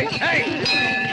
ஏய், ஏய்.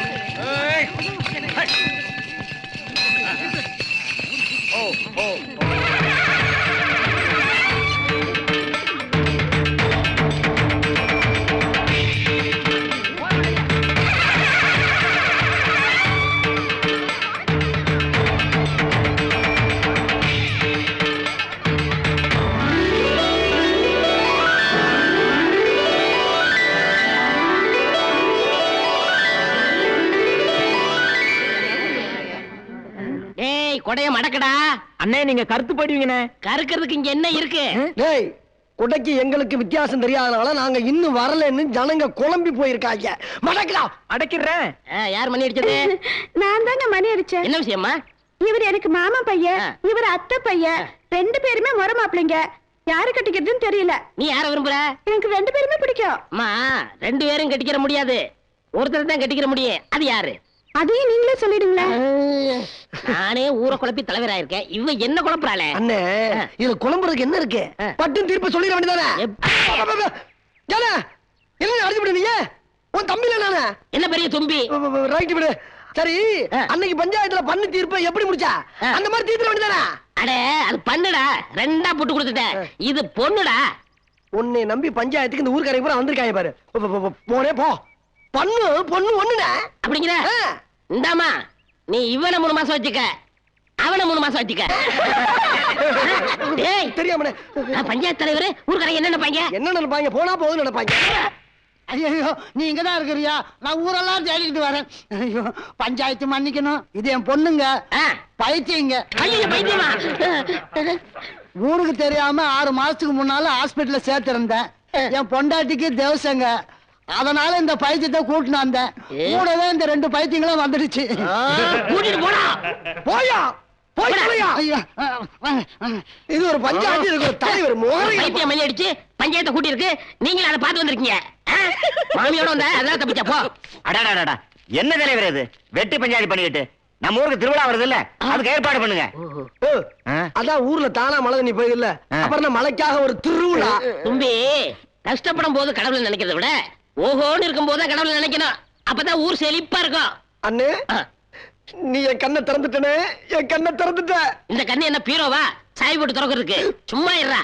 மடக்கடா. அண்ணே நீங்க கருத்து போயிடுவீங்கண்ணே. கறுக்கிறதுக்கு இங்க என்ன இருக்கு? டேய் குடைக்கு எங்களுக்கு வித்தியாசம் தெரியாதனால நாங்க இன்னும் வரலன்னு ஜனங்க குழம்பி போயிருக்காங்க. மடக்கலாம் அடைக்கிறேன். யார் மணி அடிச்சது? நான் தாங்க மணி அடிச்சேன். என்ன விஷயமா இவர் எனக்கு மாமா பையன். இவர் அத்தை பையன் ரெண்டு பேருமே முறை மாப்பிளைங்க யாரு கட்டிக்கிறதுன்னு தெரியல. நீ யார விரும்புற? எனக்கு ரெண்டு பேருமே பிடிக்கும். அம்மா ரெண்டு பேரும் கட்டிக்கிற முடியாது. ஒருத்தர் தான் கட்டிக்கிற முடியும். அது யாரு? அதையும் நீங்களே சொல்லிடுங்களேன் நானே ஊரை குழப்பி தலைவராயிருக்கேன். இவ என்ன குழப்பறாளே? அண்ணே ஆ. இதுல குழம்புறதுக்கு என்ன இருக்கு? ஆ. பட்டும் தீர்ப்பு சொல்லிட வேண்டியதானே? என்ன அடிச்சு விடு நீங்க உன் தம்பில நானே. என்ன பெரிய தும்பி? ரைட் விடு. சரி. அன்னைக்கு பஞ்சாயத்துல பண்ணு தீர்ப்பை எப்படி முடிச்சா. அந்த மாதிரி தீர்த்துட வேண்டியதானே? அடே அது பண்ணுடா. ரெண்டா போட்டு கொடுத்துட்டேன் இது பொண்ணுடா. உன்னை நம்பி பஞ்சாயத்துக்கு இந்த ஊர்க்காரங்க பூரா வந்திருக்காங்க பாரு. போனே போ. பண்ணு பொண்ணு ஒண்ணுனே. அப்படிங்கிற. இந்தாமா நீ இவனை மூணு மாசம் வச்சுக்க அவனை மூணு மாசம் வச்சுக்க டேய் தெரியாமனே நான் பஞ்சாயத்து தலைவர் ஊர்க்காரங்க என்ன நினைப்பாங்க? என்ன நினைப்பாங்க? போனா போதும் நினைப்பாங்க. ஐயோ நீ இங்க தான் இருக்கிறியா? நான் ஊரெல்லாம் தேடிக்கிட்டு வரேன். ஐயோ பஞ்சாயத்து மன்னிக்கணும். இது என் பொண்ணுங்க. ஆ. பைத்தியங்க. ஐயோ பைத்தியமா? ஊருக்கு தெரியாம ஆறு மாசத்துக்கு முன்னால ஹாஸ்பிடல்ல சேர்த்திருந்தேன். என் பொண்டாட்டிக்கு தேவசங்க. அதனால இந்த பைத்தியத்தை கூட்டினு வந்தேன். ஏ. கூடவே இந்த ரெண்டு பைத்தியங்களும் வந்துடுச்சு. கூட்டிட்டு போடா. போயா. இது ஒரு பஞ்சாயத்து இதுக்கு ஒரு தலைவர் மோகரையா பைத்தியம் மணி அடிச்சு பஞ்சாயத்தை கூட்டி இருக்கு நீங்களும் அதை பார்த்து வந்திருக்கீங்க? மாமியோட வந்த அதான் தப்பிச்சா போ. அடாடாடா என்ன தலைவர் இது? வெட்டி பஞ்சாயத்து பண்ணிக்கிட்டு. நம்ம ஊருக்கு திருவிழா வருது இல்ல. அதுக்கு ஏற்பாடு பண்ணுங்க? அதான் ஊர்ல தானா மழை தண்ணி போயில ஆ. அப்புறம் என்ன மழைக்காக ஒரு திருவிழா? தும்பி கஷ்டப்படும் போது கடவுளை நினைக்கிறத விட ஓஹோன்னு இருக்கும் போது கடவுளை நினைக்கணும். அப்பதான் ஊர் செழிப்பா இருக்கும். அண்ணே. நீ என் கண்ணை திறந்துட்டனே என் கண்ணை திறந்துட்ட. இந்த கண்ணு என்ன பீரோவா? சாய் போட்டு திறக்கிறதுக்கு. சும்மா இருடா.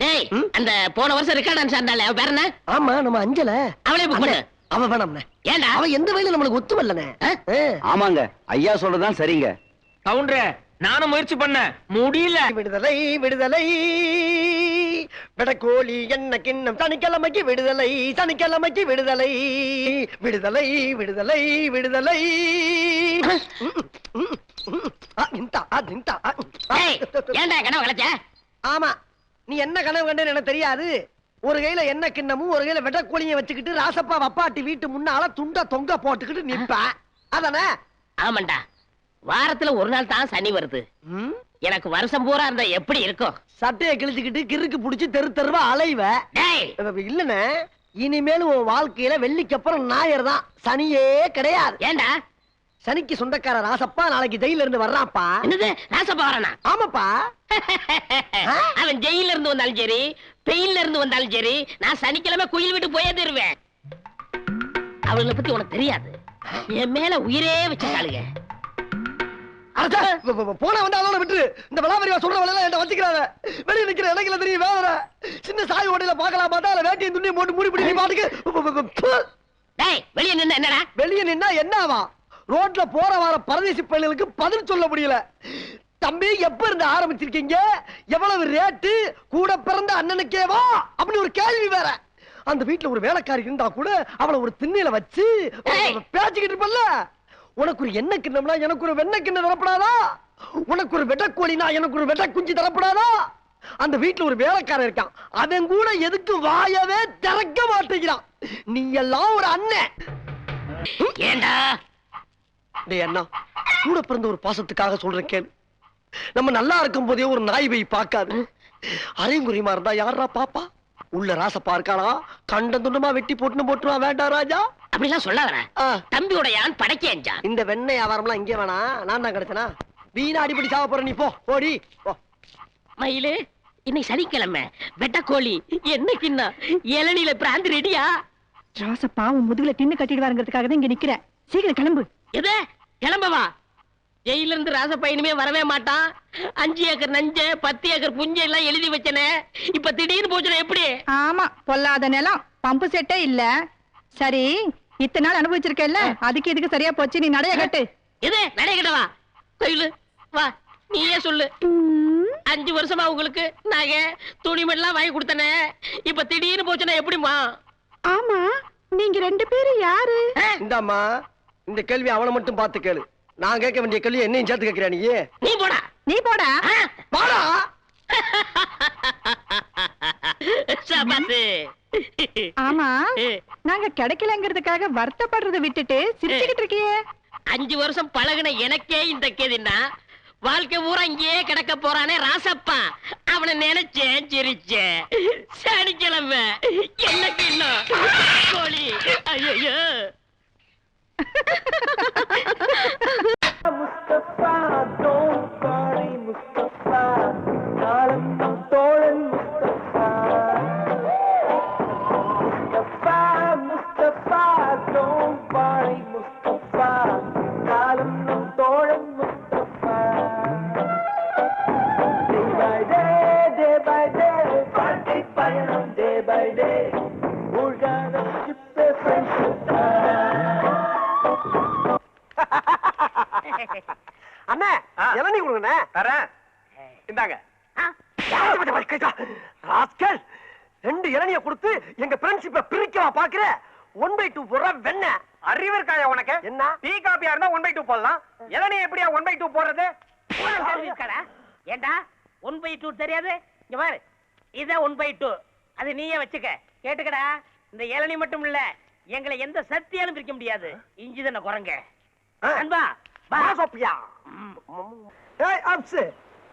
டேய்? அந்த போன வருஷம் ரெக்கார்ட் டான்ஸ் ஆண்டாளே அவ பேர் என்ன? ஆமா நம்ம அஞ்சல. அவளே book பண்ணு. அவ வேணாம்ண்ணே ஏன்டா அவ எந்த வயல நம்மளுக்கு ஒத்து வரலனே ஆ? ஆமாங்க ஐயா சொல்றதுதான் சரிங்க. கவுண்டரே நானும் முயற்சி பண்ணேன் முடியல. விடுதலை விடுதலை. விடக்கோழி என்ன கிண்ணம் சனிக்கிழமைக்கு விடுதலை சனிக்கிழமைக்கு விடுதலை. விடுதலை விடுதலை விடுதலை. கனவு கலைச்ச? ஆமா நீ என்ன கனவு கண்டேன்னு எனக்கு தெரியாது. ஒரு கையில என்ன கிண்ணமும் ஒரு கையில வெட்டக்கோழிய வச்சுக்கிட்டு ராசப்பா வப்பாட்டி வீட்டு முன்னால துண்ட தொங்க போட்டுக்கிட்டு நிப்ப. அதானே? ஆமாண்டா. வாரத்துல ஒரு நாள் தான் சனி வருது? எனக்கு வருஷம் பூரா இருந்தா எப்படி இருக்கும்? சட்டையை கிழிச்சுக்கிட்டு கிறுக்கு புடிச்சு தெரு தெருவா அலைவ. இல்லண்ணே இனிமேல் உன் வாழ்க்கையில வெள்ளிக்கு அப்புறம் ஞாயிறு தான். சனியே கிடையாது. ஏன்டா சனிக்கு சொந்தக்கார ராசப்பா நாளைக்கு ஜெயில இருந்து வர்றான்ப்பா. என்னது? ராசப்பா வரானா? ஆமாப்பா. அவன் ஜெயில இருந்து வந்தாலும் சரி பெயில்ல இருந்து வந்தாலும் சரி நான் சனிக்கிழமை குயில் விட்டு போயே தருவேன். அவளை பத்தி உனக்கு தெரியாது. என் மேல உயிரே வச்சிருக்காளுங்க. போனா வந்து அதோட விட்டு இந்த விளாவரியா சொல்ற வேலையெல்லாம் என்ன வச்சுக்கிறாத வெளிய நிக்கிற இடையில தெரியும் வேதனை. சின்ன சாய் ஓடையில பார்க்கலாம் பார்த்தா அதுல வேட்டியும் துணியும் போட்டு மூடி பிடி பாட்டுக்கு வெளிய நின்னு என்னடா? வெளிய நின்னா என்ன ஆவா ரோட்ல போற வர பரதேசி பள்ளிகளுக்கு பதில் சொல்ல முடியல. தம்பி எப்ப இருந்து ஆரம்பிச்சிருக்கீங்க? எவ்வளவு ரேட்டு கூட பிறந்த அண்ணனுக்கேவா அப்படி ஒரு கேள்வி வேற. அந்த வீட்டுல ஒரு வேலைக்காரி இருந்தா கூட அவளை ஒரு திண்ணையில வச்சு ஏய். பேசிக்கிட்டு இருப்பல்ல. உனக்கு ஒரு எண்ணெய் கிண்ணம்னா எனக்கு ஒரு வெண்ணெய் கிண்ணம் தரப்படாதா? உனக்கு ஒரு வெட்டக்கோழினா எனக்கு ஒரு வெட்ட குஞ்சு தரப்படாதா? அந்த வீட்டுல ஒரு வேலைக்காரன் இருக்கான். அவன் கூட எதுக்கு வாயவே திறக்க மாட்டேங்கிறான். நீ எல்லாம் ஒரு அண்ணன் ஏன்டா டேய் அண்ணா கூட பிறந்த ஒரு பாசத்துக்காக சொல்றேன் கேளு நம்ம நல்லா இருக்கும் போதே ஒரு நாய் போய் பார்க்காது. அரைங்குறியமா இருந்தா யாரா பாப்பா? உள்ள ராசப்பா இருக்கானா? கண்ட துண்டமா வெட்டி போட்டுன்னு போட்டுருவா. வேண்டாம் ராஜா. அப்படிலாம் சொல்லாதடா. தம்பியோட யான் படைக்கேன்ஜான் இந்த வெண்ணெய் வியாபாரம்லாம் இங்கே வேணா நான் தான் கிடைச்சனா? வீணா அடிப்படி சாவ போற நீ போ. போடி. போ. மயிலு இன்னைக்கு சனிக்கிழமை. வெட்டக்கோழி என்ன கிண்ணா இளநில பிராந்தி ரெடியா? ராச பாவம் முதுகுல தின்னு கட்டிடுவாருங்கிறதுக்காக தான் இங்க நிக்கிறேன் சீக்கிரம் கிளம்பு. எது? கிளம்பவா ஜெயில இருந்து ராசப்பா இனிமே வரவே மாட்டான். அஞ்சு ஏக்கர் நஞ்ச பத்து ஏக்கர் புஞ்ச எல்லாம் எழுதி வச்சனே. இப்ப திடீர்னு போச்சுனா எப்படி? ஆமா பொல்லாத நிலம். பம்பு செட்டே இல்ல. சரி இத்தனை நாள் அனுபவிச்சிருக்கேல்ல அதுக்கு இதுக்கு சரியா போச்சு நீ நடைய கட்டு. எது நடை கிட்டவா கையில வா. நீயே சொல்லு. அஞ்சு வருஷமா உங்களுக்கு நகை துணிமணிலாம் வாங்கி கொடுத்தனே. இப்ப திடீர்னு போச்சுனா எப்படிமா ஆமா நீங்க ரெண்டு பேரும் யாரு? இந்தாம்மா இந்த கேள்வி அவனை மட்டும் பார்த்து கேளு. நான் கேட்க வேண்டிய கேள்வி என்னையும் சேர்த்து கேட்கிறா நீ? நீ போடா. நீ போடா ஆ? வாடா சபாசு ஆமா நாங்க கிடைக்கலங்கிறதுக்காக வருத்தப்படுறதை விட்டுட்டு சிரிச்சுக்கிட்டு இருக்கியே. அஞ்சு வருஷம் பழகுன எனக்கே இந்த கேதின்னா வாழ்க்கை பூரா இங்கேயே கிடக்க போறானே ராசப்பா. அவனை நினைச்சேன் சிரிச்சேன். சனிக்கிழமை என்ன கிண்ணம் கோழி. ஐயோ அண்ணே இளநீ கொடுங்கண்ணே. தரேன். இந்தாங்க. ராஸ்கல் ரெண்டு இளநிய கொடுத்து எங்க ஃப்ரெண்ட்ஷிப்பை பிரிக்கவா பாக்குற. ஒன் பை டூ போடுற வெண்ண. அறிவு இருக்காயா உனக்கு? என்ன? டீ காப்பியா இருந்தா ஒன் பை டூ போடலாம். இளநீ எப்படியா ஒன் பை டூ போடுறது? ஏண்டா? ஒன் பை டூ தெரியாது? இங்க பாரு. ஒன் பை டூ அது நீயே வச்சுக்க. கேட்டுக்கடா. இந்த இளநீ மட்டும் இல்ல எங்களை எந்த சக்தியாலும் பிரிக்க முடியாது. இஞ்சி தானே குரங்க. அன்பா வா. பாசப்பியா ஏய் அப்ஸ்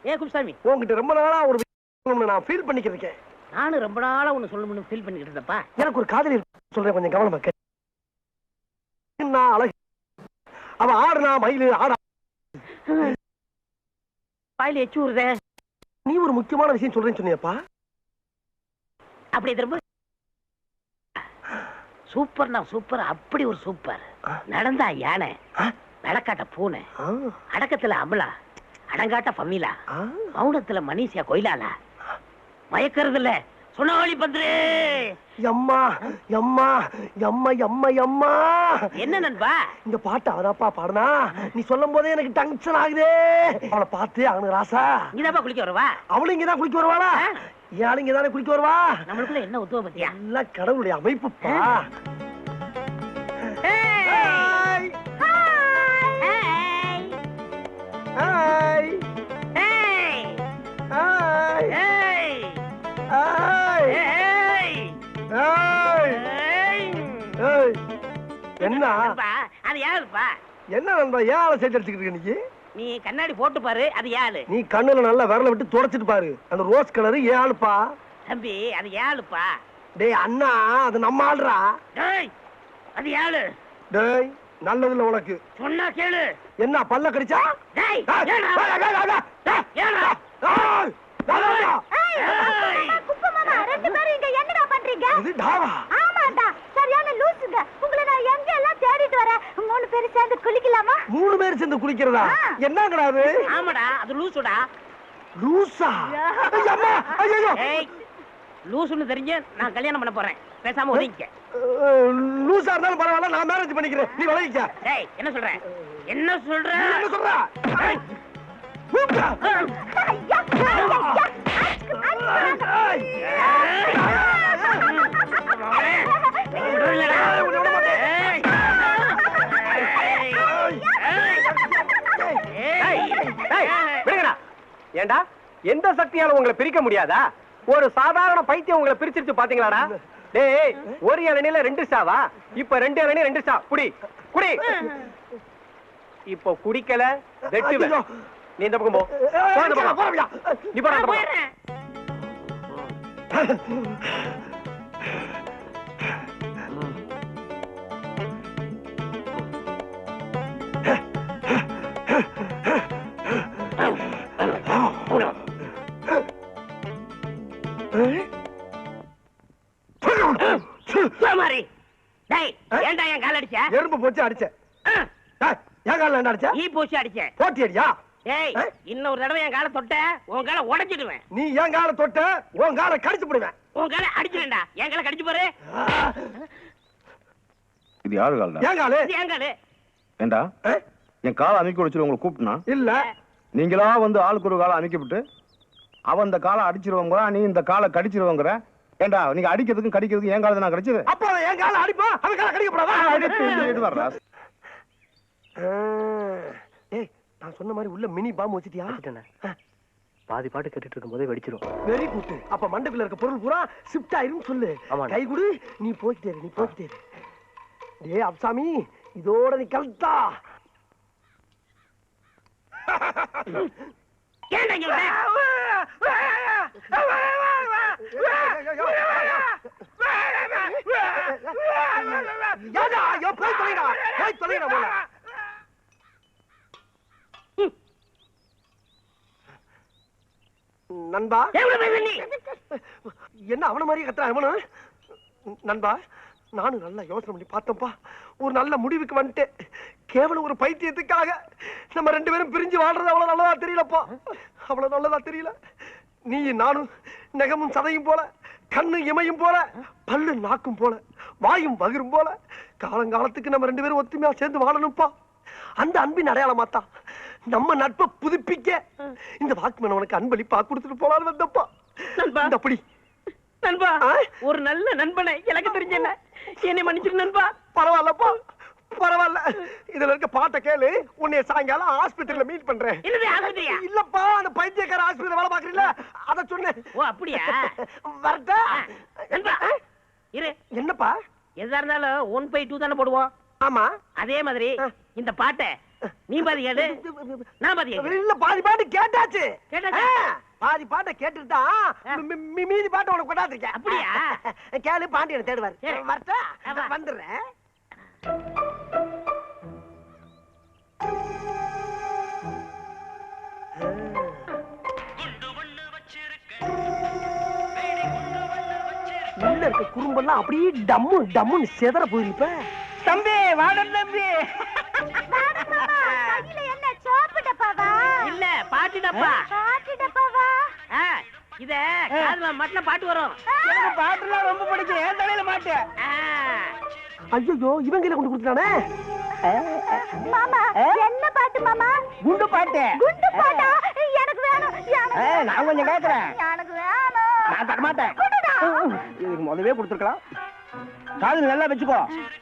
ஏ குப்சாமி? உன்கிட்ட ரொம்ப நாளா ஒரு விஷயம் நான் ஃபீல் பண்ணிக்கிட்டு இருக்கேன். நானும் ரொம்ப நாளா ஒண்ணு சொல்லணும்னு ஃபீல் பண்ணிக்கிட்டு இருந்தப்பா எனக்கு ஒரு காதலி. சொல்றேன் கொஞ்சம் கவனமா கேளு. நான் அழகு. அவ ஆடுனா மயிலு ஆடா. வாயில எச்சு நீ ஒரு முக்கியமான விஷயம் சொல்றேன்னு சொன்னியப்பா. அப்படி திரும்ப சூப்பர்னா சூப்பர் அப்படி ஒரு சூப்பர். நடந்தா யானை? நடக்காட்ட பூனை அடக்கத்துல அமலா அடங்காட்ட ஆ. மௌனத்துல மணிஷியா கொயிலாலா. மயக்கறதுல சுனாவளி பந்துரு. எம்மா எம்மா எம்மா எம்மா எம்மா. என்ன நண்பா? இந்த பாட்டு அவதாப்பா பாடுனா நீ சொல்லும் போதே எனக்கு டங்ஷன் ஆகுதே. அவளை பார்த்து அவனுக்கு ராசா இங்கதாப்பா குளிக்க வருவா? அவளும் இங்கதான் குளிக்க வருவாளா? ஆளு இங்கதானே குளிக்க வருவா நம்மளுக்குள்ள என்ன உத்துவ பத்தியா எல்லாம் கடவுளுடைய அமைப்புப்பா என்ன அது யாருப்பா என்ன நண்பா ஏன் ஆளை சேர்த்து அடிச்சுக்கிட்டு இருக்க நீ நீ கண்ணாடி போட்டு பாரு அது யாரு? நீ கண்ணுல நல்லா விரல விட்டு தொடச்சிட்டு பாரு. அந்த ரோஸ் கலர் ஏன் ஆளுப்பா? தம்பி அது யாருப்பா? டேய் அண்ணா அது நம்ம ஆள்றா. டேய் அது யாரு? டேய் நல்லதுல உனக்கு. சொன்னா கேளு. என்ன பல்ல கடிச்சா? டேய். ஏய்! குப்பமாமா ரெண்டு பேரும் இங்க என்னடா பண்றீங்க? இது டாவா? ஆமாண்டா சரியான லூசுங்க. எங்க எல்லாம் தேடிட்டு மூணு பேரும் சேர்ந்து குளிக்கலாமா? மூணு பேர் சேர்ந்து குளிக்கிறதா? என்னங்கடா அது? ஆமாடா அது லூசுடா. லூசா? ஐயா, அம்மா, ஐயையோ. ஏய் லூசுன்னு தெரிஞ்சு நான் கல்யாணம் பண்ண போறேன். பேசாம லூசா இருந்தாலும் பரவாயில்ல நான் மேரேஜ் பண்ணிக்கிறேன். நீ விளைவிக்க டேய் என்ன சொல்ற? என்ன சொல்ற? என்ன சொல்ற? ஏய்! கூப்பிட்டா. ஐயா, ஏண்டா? எந்த சக்தியால உங்களை பிரிக்க முடியாதா? ஒரு சாதாரண பைத்தியம் உங்களை பிரிச்சிருச்சு பாத்தீங்களாடா? டேய் ஒரு இளநில ரெண்டு ஸ்டாவா இப்ப ரெண்டு இளநீ ரெண்டு ஸ்டா குடி குடி. இப்போ குடிக்கல ஐயோ. நீ இந்த பக்கம் போ. இந்த போறா, போச்சு அடிச்சேன் என் கால என்ன அடிச்ச? ஈ பூசி அடிச்சேன் போட்டி அடியா ஏய்? இன்னொரு தடவை என் காலை தொட்ட உன் காலை உடைச்சிடுவேன். நீ என் கால தொட்ட உன் கால கடிச்சு போடுவேன். உன் காலை அடிச்சிடுவேன்டா என் காலை கடிச்சு பாரு. இது யாரு கால்டா? என் காலு. என் காலு. ஏண்டா? என் காலை அமைக்க வச்சுட்டு உங்களை கூப்பிட்டுனா? இல்ல. நீங்களா வந்து ஆளுக்கு ஒரு காலை அமைக்கப்பட்டு அவன் இந்த காலை அடிச்சிருவாங்க நீ இந்த காலை கடிச்சிருவாங்கிற ஏண்டா நீங்க அடிக்கிறதுக்கும் கடிக்கிறதுக்கும் என் காலை நான் கடிச்சது? அப்ப என் கால அடிப்பா? அவன் கால கடிக்கப்படாதா? வர்றா. ஏய் நான் சொன்ன மாதிரி உள்ள மினி பாம்பு வச்சிட்டியா? பாதி பாட்டு கேட்டுட்டு இருக்கும் போதே வெடிச்சிரும். வெரி குட் அப்ப மண்டபில இருக்க பொருள் பூரா ஷிஃப்ட் ஆயிரும் சொல்லு. ஆமாண்ணா. கை கொடு நீ போய்கிட்டே நீ போய்கிட்டே. டேய் அப்சாமி இதோட நீ கலத்தா? ஏண்டா போய் தொலைடா போய் தொலைடா போல நண்பா என்ன அவன மாதிரி கத்துறான் அவனு நண்பா நானும் நல்லா யோசனை பண்ணி பார்த்தேன்ப்பா ஒரு நல்ல முடிவுக்கு வந்துட்டேன். கேவலம் ஒரு பைத்தியத்துக்காக நம்ம ரெண்டு பேரும் பிரிஞ்சு வாழ்றது அவ்வளவு நல்லதா தெரியலப்பா. அவ்வளவு நல்லதா தெரியல. நீ நானும் நெகமும் சதையும் போல கண்ணு இமையும் போல பல்லு நாக்கும் போல வாயும் வகிரும் போல. காலங்காலத்துக்கு நம்ம ரெண்டு பேரும் ஒத்துமையா சேர்ந்து வாழணும்ப்பா. அந்த அன்பின் அடையாளமாத்தான் நம்ம நட்பை புதுப்பிக்க இந்த வாக்குமன் உனக்கு அன்பளிப்பா கொடுத்துட்டு போலான்னு வந்தப்பா அப்படி நண்பா? ஒரு நல்ல நண்பனை எனக்கு தெரிஞ்சல என்னை மன்னிச்சிரு நண்பா. பரவாயில்லப்பா. பரவாயில்ல. இதுல இருக்க பாட்டை கேளு. உன்னை சாயங்காலம் ஆஸ்பத்திரியில மீட் பண்றேன். இல்லப்பா அந்த பைத்தியக்கார ஆஸ்பத்திரியில வேலை பாக்குறீங்களா அத சொன்னேன் ஓ அப்படியா? வரட்டா. இரு. என்னப்பா? எதா இருந்தாலும் ஒன் பை டூ தானே போடுவோம். ஆமா. அதே மாதிரி. இந்த பாட்டை நீ பாதி கேளு. நான் பாதி இல்ல பாதி பாட்டு கேட்டாச்சு. பாதி பாட்டை கேட்டுட்டு மீதி பாட்டை உனக்கு கொண்டாந்துருக்கேன். அப்படியா? கேளு பாண்டியனை தேடுவார். வரட்டா. வந்துடுறேன். இருக்க குறும்பெல்லாம் அப்படியே டம்மு டம்முன்னு செதற போயிருப்ப தம்பி வாடன் தம்பி. என்ன சோப்பு டப்பாவா? இல்ல பாட்டு டப்பா. பாட்டு டப்பாவா? ஆ, இத காதுல மட்டும் பாட்டு வரும். பாட்டுலாம் ரொம்ப பிடிக்கும். ஏன் தலையில மாட்டு ஐயோ இவங்கள கொண்டு கொடுத்துட்டானே மாமா என்ன பாட்டு மாமா? குண்டு பாட்டு. குண்டு பாட்டா? எனக்கு வேணும் எனக்கு நான் கொஞ்சம் கேக்குறேன். எனக்கு வேணும். நான் தரமாட்டேன். குடுடா. இதுக்கு முதவே கொடுத்துருக்கலாம். காது நல்லா வச்சுக்கோ.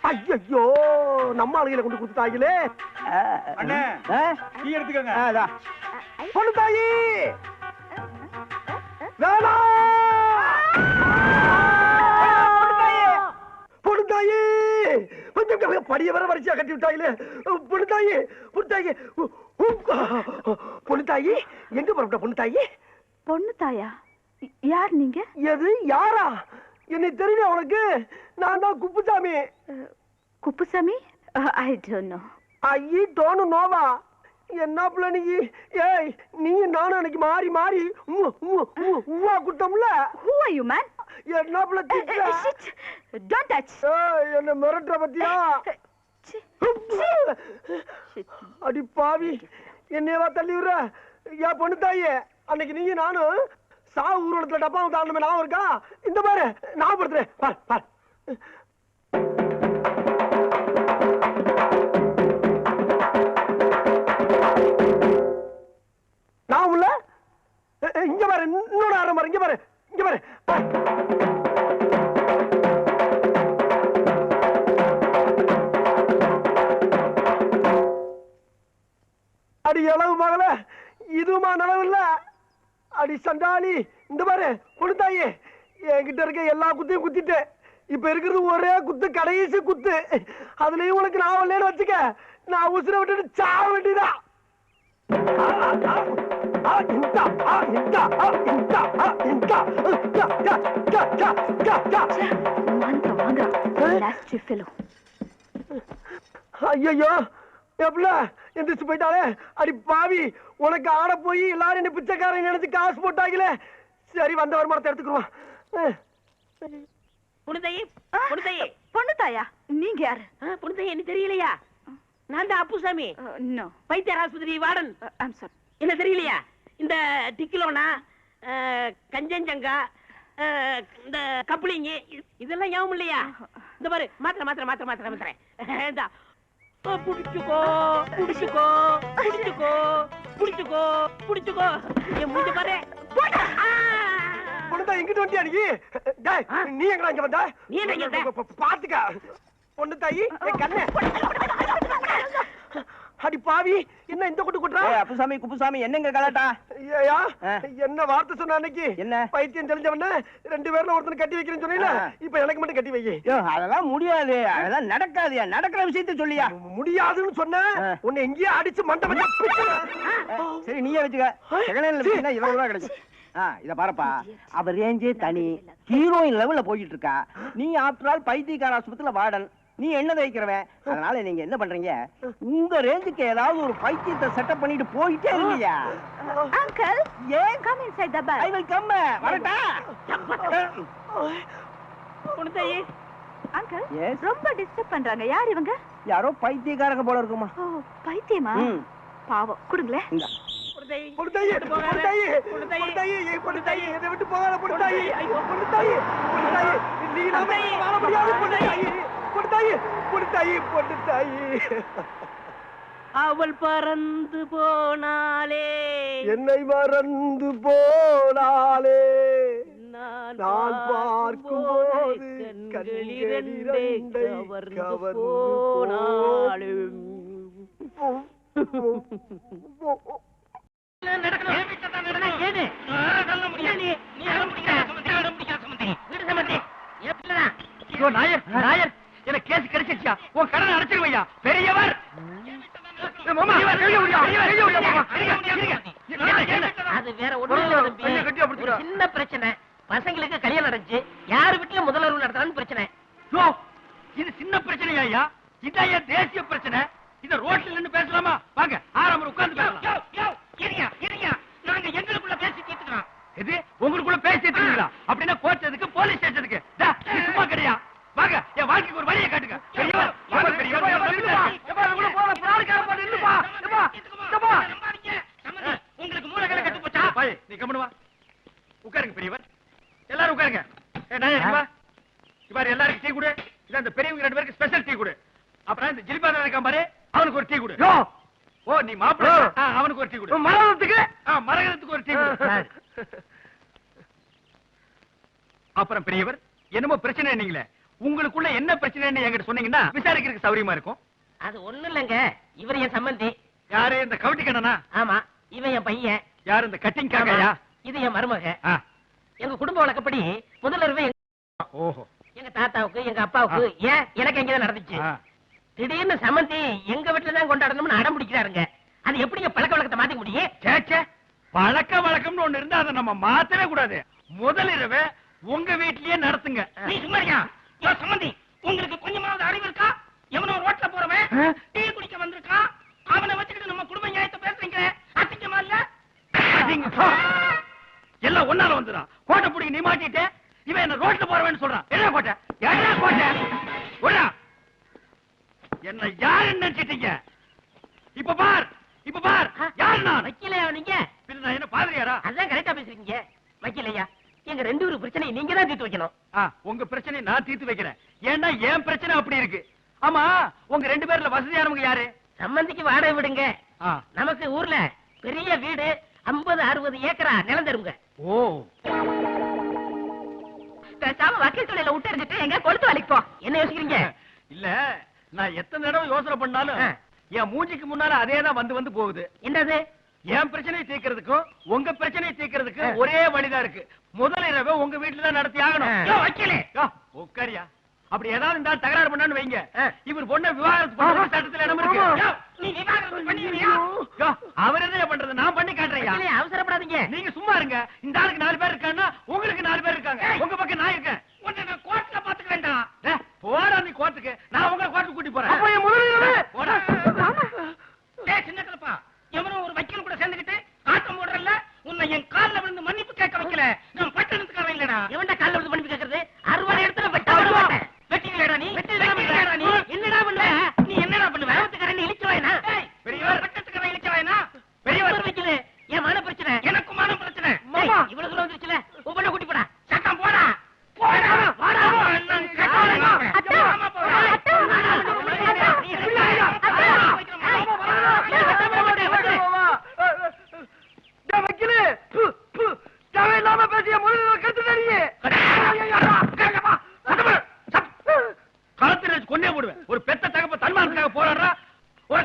ஐயோ நம்ம ஆளுகளை கொண்டு கொடுத்துட்டாங்களே. அண்ணே டீ எடுத்துக்கோங்க. பொண்ணு தாயி. பொண்ணு தாயி. கொஞ்சம் படிய வர வரிசையா கட்டி விட்டாங்களே. பொண்ணு தாயி பொண்ணு தாயி. பொண்ணு தாயி. எங்க புறப்பட்ட பொண்ணு தாயி? பொண்ணு தாயா? யார் நீங்க? எது? யாரா? என்னை தெரியல உனக்கு? நான் தான் Kuppusamy. Kuppusamy? I don't know I don't Noah என்ன பிள்ளை நீ ஏய் நீ நானும் அன்னைக்கு மாறி மாறி உவ்வா குட்டம்ல ஹூ ஆர் யூ மேன் என்ன பிள்ளை திட்டுற? டோன்ட் டச் ஏய், என்ன மிரட்டுற பத்தியா? அடி பாவி. என்னையவா தள்ளி விடுற? ஏன் பொண்ணு தாயே. அன்னைக்கு நீங்க நானும் சாவு ஊர்வலத்துல டப்பாவை தாண்டமே ஞாபகம் இருக்கா? இந்த பாரு ஞாபகப்படுத்துறேன். பார் பார். நான் உள்ள இங்க பாரு இன்னொரு ஆரம் பாரு இங்க பாரு இங்க பாரு. அடி இளவு மகள. இதுமா நனவு இல்ல? அடி சண்டாளி இந்த பாரு கொடுத்தாயே என்கிட்ட இருக்க எல்லா குத்தையும் குத்திட்டேன் இப்ப இருக்கிறது ஒரே குத்து கடைசி குத்து. அதுலயும் உனக்கு நான் வரலன்னு வச்சுக்க நான் உசுர விட்டுட்டு சாக வேண்டியதா ஐயோ எப்பல எந்திரிச்சு போயிட்டாலே? அடி பாவி உனக்கு ஆட போய் எல்லாரும் என்ன பிச்சைக்காரன் நினைச்சு காசு போட்டாங்களே சரி வந்த வருமானத்தை எடுத்துக்குருவான் புனிதையே புனிதையே. பொண்ணு தாயா? நீங்க யாரு? புனிதையே என்ன தெரியலையா? நான் தான் அப்புசாமி. நோ. வைத்தியர் ஆஸ்பத்திரி வார்டன் என்ன தெரியலையா? இந்த டிக்கிலோனா கஞ்சஞ்சங்கா இந்த கப்ளிங்கி இதெல்லாம் ஞாபகம் இல்லையா? இந்த பாரு மாத்திரை மாத்திரை மாத்திரை மாத்திரை மாத்திரை. புடிச்சுக்கோ புடிச்சுக்கோ புடிச்சுக்கோ புடிச்சுக்கோ புடிச்சுக்கோ. என் மூஞ்ச பாரு. ஆ! பொண்ணுதா எங்கிட்டு வண்டியா நீ? டேய் நீ எங்கடா இங்க வந்த? நீ ப- பாத்துக்க. பொண்ணு தாயி கண்ணு. அடி பாவி என்ன இந்த குட்டு குட்டுறா அப்புசாமி குப்புசாமி என்னங்க கலாட்டா? ஆ. என்ன வார்த்தை சொன்ன அன்னைக்கு? என்ன? பைத்தியம் தெரிஞ்சவன ரெண்டு பேர்ல ஒருத்தனை கட்டி வைக்கிறேன்னு சொன்னீல. இப்ப எனக்கு மட்டும் கட்டி வை அதெல்லாம் முடியாது. அதெல்லாம் நடக்காதுயா. நடக்கிற விஷயத்த சொல்லியா. முடியாதுன்னு சொன்ன. உன்னை எங்கேயே அடிச்சு மண்டை மண்டை சரி நீயே வச்சுக்க. செகண்ட் ஹேண்ட்ல இருபது ரூபா கிடைக்கும் ஆ இத பாருப்பா. அவ ரேஞ்சே தனி ஹீரோயின் லெவல்ல போயிட்டு இருக்கா. நீ ஆஃப்டர் ஆல் பைத்தியக்கார ஆஸ்பத்திரியில வார்டன். நீ என்ன வைக்கிறவன் அதனால நீங்க என்ன பண்றீங்க? உங்க ரேஞ்சுக்கு ஏதாவது ஒரு பைத்தியத்தை செட்டப் பண்ணிட்டு போயிட்டே இருங்கயா அங்கிள் ஏன் come inside the I will come வரட்டா? புனிதையே அங்கிள்? ரொம்ப டிஸ்டர்ப் பண்றாங்க. யார் இவங்க? யாரோ பைத்தியக்காரங்க போல இருக்குமா. ஓ பைத்தியமா. பாவம். இதை விட்டு போகாத நீ நம்ம வாழ முடியாது பொண்ணுதாயி பொண்ணுதாயி பொண்ணுதாயி அவள் பறந்து போனாலே என்னை மறந்து போனாலே நான் நான் பார்க்கும்போது கண்கள் கண்கள் இரண்டே இரண்டை கவர்ந்து என்ன கேஸ் கிடைச்சிருச்சா உன் கடனை அடைச்சிருவையா? பெரியவர். சின்ன பிரச்சனை. பசங்களுக்கு கல்யாணம் நடந்துச்சு யாரு வீட்டுல முதல்வர் நடத்துறான்னு பிரச்சனை. இது சின்ன பிரச்சனையா ஐயா? இதான் தேசிய பிரச்சனை. இத ரோட்ல நின்னு பேசலாமா? வாங்க ஆறாம உட்கார்ந்து பேசலாம் நாங்க எங்களுக்குள்ள பேசி தீர்த்துக்கிறோம் இது உங்களுக்குள்ள பேசி தீர்த்துக்கிறீங்களா அப்படின்னா கோர்ட் எதுக்கு போலீஸ் ஸ்டேஷன் எதுக்கு டா, இது சும்மா கிடையா வாங்க என் வாழ்க்கைக்கு ஒரு வழியை காட்டுங்க பெரியவா, வாங்க பெரியவா, என் வந்துட்டா. எப்பா, உள்ள போற பிராணிக்கார பாட்டு நில்லுப்பா. எப்பா, எப்பா. உங்களுக்கு மூளைகளை கட்டு போச்சா பாய் நீ கம்முனு வா உட்காருங்க பெரியவர் எல்லாரும் உட்காருங்க ஏ, நாயா, இங்க வா. இவர் எல்லாருக்கும் டீ கொடு இது அந்த பெரியவங்க ரெண்டு பேருக்கு ஸ்பெஷல் டீ கொடு அப்புறம் இந்த ஜிலிபான இருக்கான் பாரு அவனுக்கு ஒரு டீ கொடு ஓ நீ மாப்பிள்ளை ஆ, அவனுக்கு ஒரு டீ கொடு மரகதத்துக்கு மரகதத்துக்கு ஒரு டீ கொடு அப்புறம் பெரியவர்? என்னமோ பிரச்சனை நீங்களே. உங்களுக்குள்ள என்ன பிரச்சனைன்னு என்கிட்ட சொன்னீங்கன்னா விசாரிக்கிறதுக்கு சௌரியமா இருக்கும். அது ஒண்ணும் இல்லைங்க. இவர் என் சம்பந்தி. யாரு? இந்த கவுட்டி கண்ணனா? ஆமா. இவன் என் பையன். யாரு? இந்த கட்டிங். காக்கையா? இது என் மருமக. எங்க குடும்ப வழக்கப்படி முதல்வரவே ஓஹோ. எங்க தாத்தாவுக்கு எங்க அப்பாவுக்கு ஏன் எனக்கு எங்கதான் நடந்துச்சு. திடீர்னு சம்மந்தி எங்க வீட்டுல தான் கொண்டாடணும்னு அடம் பிடிக்கிறாருங்க. அது எப்படிங்க பழக்க வழக்கத்தை மாத்திக்க முடியும். பழக்க வழக்கம்னு ஒண்ணு இருந்தா அதை நம்ம மாத்தவே கூடாது. முதல் இரவு உங்க வீட்லயே நடத்துங்க. நீ சும்மாரியா சம்மந்தி உங்களுக்கு கொஞ்சமாவது அறிவு இருக்கா? எவனோ ரோட்ல போறவன் டீ குடிக்க வந்திருக்கான் அவனை வச்சுக்கிட்டு நம்ம குடும்ப நியாயத்தை பேசுறீங்க அசிங்கமா இல்ல. எல்லாம் ஒன்னால வந்துடும். கோட்டை பிடிக்க நீ மாட்டிட்டு இவன் என்ன ரோட்ல போறவன்னு சொல்றான். என்ன கோட்டை? என்ன கோட்டை? விட்றா. என்ன யாருன்னு நினைச்சிட்டீங்க? இப்ப பார் இப்ப பார். யார் நான்? வக்கீலையா நீங்க? பின்ன என்ன பாதிரியாரா? அதான் கரெக்டா பேசுறீங்க வக்கீலையா எங்க ரெண்டு பேரும் பிரச்சனையை நீங்க தான் தீர்த்து வைக்கணும். உங்க பிரச்சனையை நான் தீர்த்து வைக்கிறேன். ஏன்னா என் பிரச்சனை அப்படி இருக்கு. ஆமா உங்க ரெண்டு பேர்ல வசதியானவங்க யாரு? சம்மந்திக்கு வாடகை விடுங்க. நமக்கு ஊர்ல பெரிய வீடு 50 அறுபது ஏக்கரா நிலம் தருங்க. ஓ. பேசாம வக்கீல் தொழில விட்டு இருந்துட்டு எங்க கொளுத்து வேலைக்கு போ. என்ன யோசிக்கிறீங்க? இல்ல நான் எத்தனை தடவை யோசனை பண்ணாலும். என் மூஞ்சிக்கு முன்னால அதே தான் வந்து வந்து போகுது. என்னது? என் பிரச்சனையை தீர்க்கிறதுக்கும் உங்க பிரச்சனையை தீர்க்கிறதுக்கு. ஒரே வழிதான் இருக்கு. முதல் இரவு உங்க வீட்டுல தான் நடத்தி ஆகணும். உட்காரியா அப்படி ஏதாவது ஆள் தகராறு பண்ணான்னு வைங்க. இவர் பொண்ணை விவாகரத்து சட்டத்துல இடம் இருக்கு. அவர் என்ன பண்றது? நான் பண்ணி காட்டுறேன் அவசரப்படாதீங்க. நீங்க சும்மா இருங்க. இந்த ஆளுக்கு நாலு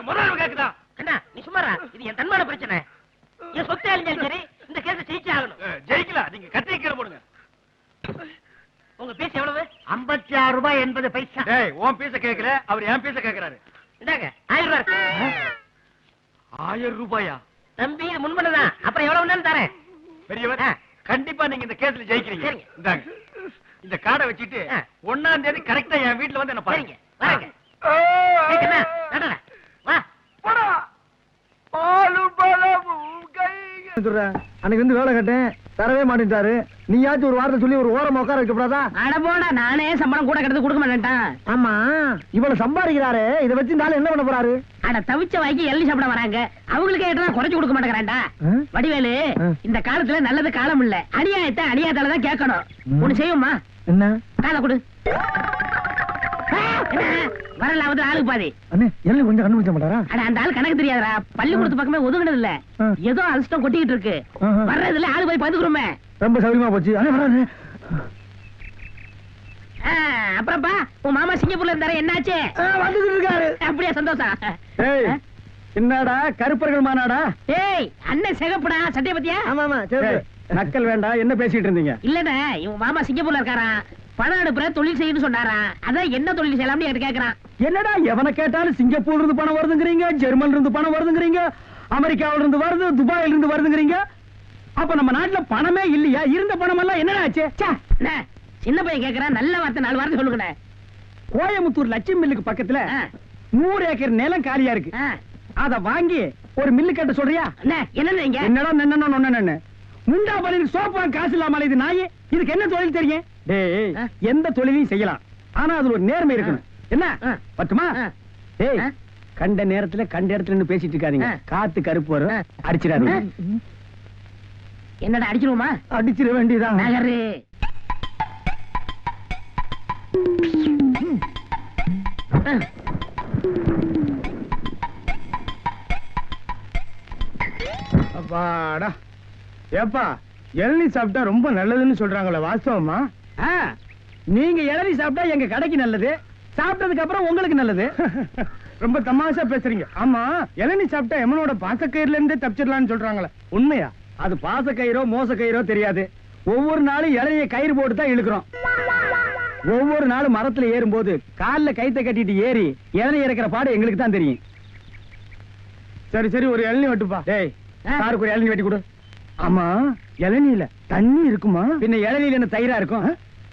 முதல்ல கேக்குதா? அண்ணா நீ சும்மாரா? இது பிரச்சனை. என் சரி இந்த கேஸ் ஜெயிச்சே ஆகணும். நீங்க கத்தியை கீழே உங்க பீஸ் எவ்வளவு? ஐம்பத்தி ரூபாய் எண்பது பைசா. உன் பீச கேட்கல அவர் என் பீச வேலை கட்டேன். தரவே மாட்டேன்ட்டாரு. நீயாச்சும் ஒரு வார்த்தை சொல்லி ஒரு ஓரம் உட்கார வைக்கப்படாதா? அட போடா நானே சம்பளம் கூட கிடந்து கொடுக்க மாட்டேன்ட்டான். ஆமா. இவ்வளவு சம்பாதிக்கிறாரு. இதை வச்சு இந்த என்ன பண்ண போறாரு? அட தவிச்ச வாய்க்கு எள்ளி சாப்பிட வராங்க. அவங்களுக்கு ஏற்றா குறைச்சு கொடுக்க மாட்டேங்கிறான்டா? வடிவேலு. இந்த காலத்துல நல்லது காலம் இல்ல. அநியாயத்தை அநியாயத்தால தான் கேட்கணும். ஒண்ணு செய்யுமா என்ன? காலை கொடு. ஆ, என்ன? வரல வந்து ஆளுக்கு பாதி. அண்ணே எல்லாம் கொஞ்சம் கண்டுபிடிச்ச மாட்டாரா? அட அந்த ஆள் கணக்கு தெரியாதடா. பள்ளிக்கூடத்து பக்கமே ஒதுங்கினது இல்ல. ஏதோ அல்ஸ்டம் கொட்டிக்கிட்டு இருக்கு. வர்றதுல ஆளு போய் பாத்துக்கிறோமே ரொம்ப சௌரியமா போச்சு. அண்ணே வராரு அப்புறம்ப்பா உன் மாமா சிங்கப்பூர்ல இருந்தாரு என்னாச்சு? வந்துட்டு இருக்காரு. அப்படியா சந்தோஷம். ஏய்? என்னடா கருப்பர்கள் மாநாடா? ஏய் அண்ணன் சிகப்புடா சட்டைய பத்தியா? ஆமா ஆமா நக்கல் வேண்டாம் என்ன பேசிட்டு இருந்தீங்க? இல்லடா இவன் மாமா சிங்கப்பூர்ல இருக்காராம். பணம் அனுப்புற தொழில் செய்யணும்னு சொன்னாராம் அதான் என்ன தொழில் செய்யலாம்னு என்கிட்ட கேக்குறான். என்னடா எவனை கேட்டாலும் சிங்கப்பூர்ல இருந்து பணம் வருதுங்கிறீங்க ஜெர்மன்ல இருந்து பணம் வருதுங்கிறீங்க அமெரிக்காவில இருந்து வருது துபாயில இருந்து வருதுங்கிறீங்க. அப்ப நம்ம நாட்டுல பணமே இல்லையா? இருந்த பணம் எல்லாம் என்னடா ஆச்சு? சின்ன பையன் கேக்குறான் நல்ல வார்த்தை நாலு வார்த்தை சொல்லுங்கண்ணே. கோயம்புத்தூர் லட்சுமி மில்லுக்கு பக்கத்துல நூறு ஏக்கர் நிலம் காலியா இருக்கு. அத வாங்கி ஒரு மில்லு கட்ட சொல்றியா? என்னடா நொன்னு முண்டா பலிக்கு சோப்பா காசு இல்லாம இது நாயே. இதுக்கு என்ன தொழில் தெரியும்? டேய். எந்த தொழிலையும் செய்யலாம். ஆனா அதுல ஒரு நேர்மை இருக்கணும். என்ன. டேய் ஆ. கண்ட நேரத்துல கண்ட இடத்துல நின்னு பேசிட்டு இருக்காதீங்க. காத்து கருப்பு வரும். அடிச்சிடாதீங்க. என்னடா அடிச்சிருவோமா? அடிச்சிட வேண்டியதான் நகரு. அப்பாடா. ஏப்பா இளநீ சாப்பிட்டா ரொம்ப நல்லதுன்னு சொல்றாங்களே வாஸ்தவமா? நீங்க இளநீ சாப்பிட்டா எங்க கடைக்கு நல்லது. சாப்பிட்டதுக்கு அப்புறம் உங்களுக்கு நல்லது. ரொம்ப தமாஷா பேசுறீங்க. ஆமா இளநீ சாப்பிட்டா எமனோட பாசக்கயிறுல இருந்தே தப்பிச்சிடலாம்னு சொல்றாங்களே. உண்மையா? அது பாச கயிறோ மோச கயிறோ தெரியாது. ஒவ்வொரு நாளும் இளைய கயிறு போட்டு தான் இழுக்கிறோம். ஒவ்வொரு நாளும் மரத்துல ஏறும்போது கால்ல கைத்த கட்டிட்டு ஏறி இளநீ இறக்கிற பாடு எங்களுக்கு தான் தெரியும். சரி சரி ஒரு இளநீ வெட்டுப்பா. டேய் ஆ. சாருக்கு ஒரு இளநீ வெட்டி கொடு. ஆமா இளநீல தண்ணி இருக்குமா? பின்ன இளநீல என்ன தயிரா இருக்கும்?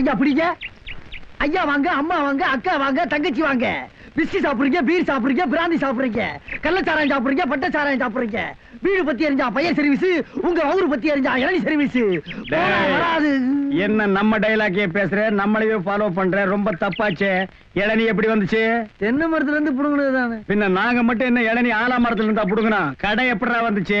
ஐயா பிடிங்க. ஐயா வாங்க அம்மா வாங்க அக்கா வாங்க தங்கச்சி வாங்க. பிஸ்கி சாப்பிடுறீங்க பீர் சாப்பிடுறீங்க பிராந்தி சாப்பிடுறீங்க. கள்ளச்சாராயம் சாப்பிடுறீங்க பட்டச்சாராயம் சாப்பிடுறீங்க. வீடு பத்தி எரிஞ்சா பையன் சர்வீஸ் உங்க ஊரு பத்தி எரிஞ்சா இளநி சர்வீஸ் வராது. என்ன நம்ம டைலாக்கே பேசுற? நம்மளையே ஃபாலோ பண்ற? ரொம்ப தப்பாச்சே. இளநீ எப்படி வந்துச்சு? தென்னை மரத்துல இருந்து புடுங்கினது தானே பின்ன நாங்க மட்டும் என்ன இளநீ ஆலா மரத்துல இருந்தா புடுங்கணும் கடை எப்படிடா வந்துச்சு?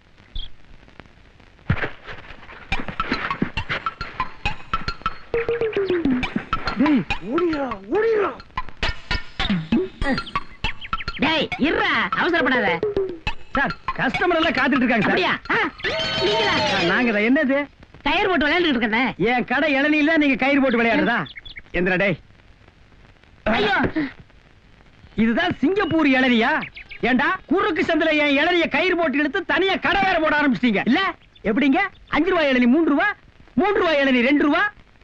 டேய் ஓடியா ஓடியா டேய் இருடா அவசரப்படாத. சார் கஸ்டமர் எல்லாம் காத்துட்டு இருக்காங்க சார். அப்படியா? ஆ, நீங்களா? ஆ, நாங்க தான். என்னது? டயர் போட்டு விளையாண்டுட்டு இருக்கேனே. என் கடை இளநில நீங்க கயிறு போட்டு விளையாடுறதா? எந்திரா டேய். ஐயோ. இதுதான் சிங்கப்பூர் இளநியா ஏண்டா குறுக்கு சந்தில என் இளநிய கயிறு போட்டு இழுத்து தனியா கடை வேற போட ஆரம்பிச்சிட்டீங்க. இல்ல எப்படிங்க? அஞ்சு ரூபாய் இளநி மூன்று ரூபா? மூன்று ரூபாய் இளநி ரெண்டு ரூபா?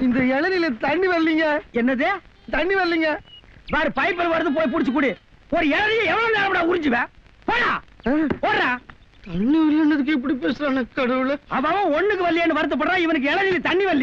இந்த இளநில தண்ணி வரலீங்க. என்னது? தண்ணி வரலீங்க. பாரு பைப்பர் வருது போய் புடிச்சு குடி. ஒரு இளநிய எவ்வளவு நேரம் உறிஞ்சுவேன் போடா போடுறா. தண்ணி வரலன்னதுக்கு இப்படி பேசுறானே கடவுளே. அவன் ஒண்ணுக்கு வரலையேன்னு வருத்தப்படுறான் இவனுக்கு இளநில தண்ணி வரலையா?